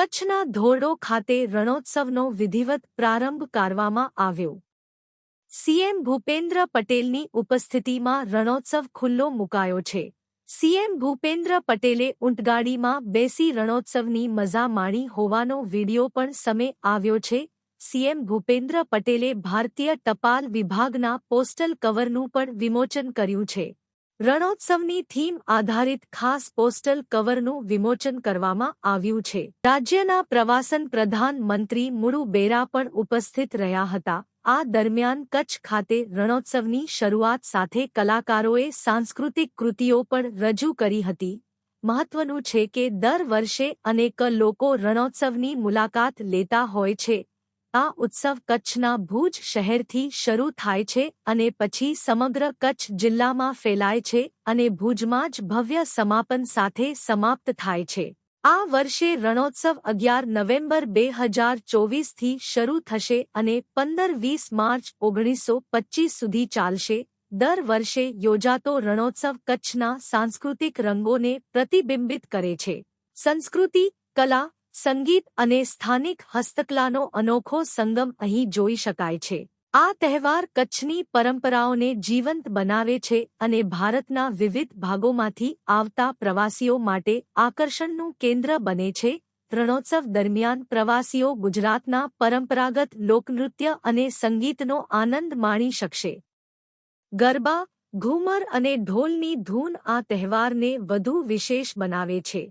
કચ્છના ધોરડો ખાતે રણોત્સવનો વિધિવત પ્રારંભ કરવામાં આવ્યો. સીએમ ભૂપેન્દ્ર પટેલની ઉપસ્થિતિમાં રણોત્સવ ખુલ્લો મુકાયો છે. સીએમ ભૂપેન્દ્ર પટેલે ઊંટગાડીમાં બેસી રણોત્સવની મજા માણી હોવાનો વીડિયો પણ સમે આવ્યો છે. સીએમ ભૂપેન્દ્ર પટેલે ભારતીય ટપાલ વિભાગના પોસ્ટલ કવરનું પણ વિમોચન કર્યું છે. રણોત્સવની થીમ આધારિત ખાસ પોસ્ટલ કવરનું વિમોચન કરવામાં આવ્યું છે. રાજ્યના પ્રવાસન પ્રધાન મંત્રી મુરુ બેરા પણ ઉપસ્થિત રહ્યા હતા. આ દરમિયાન કચ્છ ખાતે રણોત્સવની શરૂઆત સાથે કલાકારોએ સાંસ્કૃતિક કૃતિઓ પણ રજૂ કરી હતી. મહત્વનું છે કે દર વર્ષે અનેક લોકો રણોત્સવની મુલાકાત લેતા હોય છે. આ ઉત્સવ કચ્છના ભુજ શહેરથી શરૂ થાય છે અને પછી સમગ્ર કચ્છ જિલ્લામાં ફેલાય છે અને ભુજમાં જ ભવ્ય સમાપન સાથે સમાપ્ત થાય છે. આ વર્ષે રણોત્સવ અગિયાર નવેમ્બર બે હજાર ચોવીસથી શરૂ થશે અને પંદર વીસ માર્ચ ઓગણીસો પચ્ચીસ સુધી ચાલશે. દર વર્ષે યોજાતો રણોત્સવ કચ્છના સાંસ્કૃતિક રંગોને પ્રતિબિંબિત કરે છે. સંસ્કૃતિ, કલા સંગીત અને સ્થાનિક હસ્તકલાનો અનોખો સંગમ અહીં જોઈ શકાય છે. આ તહેવાર કચ્છની પરંપરાઓને જીવંત બનાવે છે અને ભારતના વિવિધ ભાગોમાંથી આવતા પ્રવાસીઓ માટે આકર્ષણનું કેન્દ્ર બને છે. રણોત્સવ દરમિયાન પ્રવાસીઓ ગુજરાતના પરંપરાગત લોકનૃત્ય અને સંગીતનો આનંદ માણી શકશે. ગરબા, ઘૂમર અને ઢોલની ધૂન આ તહેવારને વધુ વિશેષ બનાવે છે.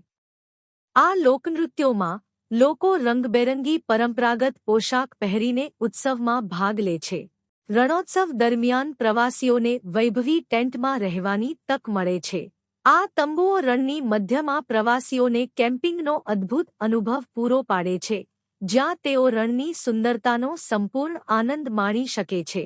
આ લોકનૃત્યોમાં લોકો રંગબેરંગી પરંપરાગત પોશાક પહેરીને ઉત્સવમાં ભાગ લે છે. રણોત્સવ દરમિયાન પ્રવાસીઓને વૈભવી ટેન્ટમાં રહેવાની તક મળે છે. આ તંબુઓ રણની મધ્યમાં પ્રવાસીઓને કેમ્પિંગનો અદ્ભુત અનુભવ પૂરો પાડે છે, જ્યાં તેઓ રણની સુંદરતાનો સંપૂર્ણ આનંદ માણી શકે છે.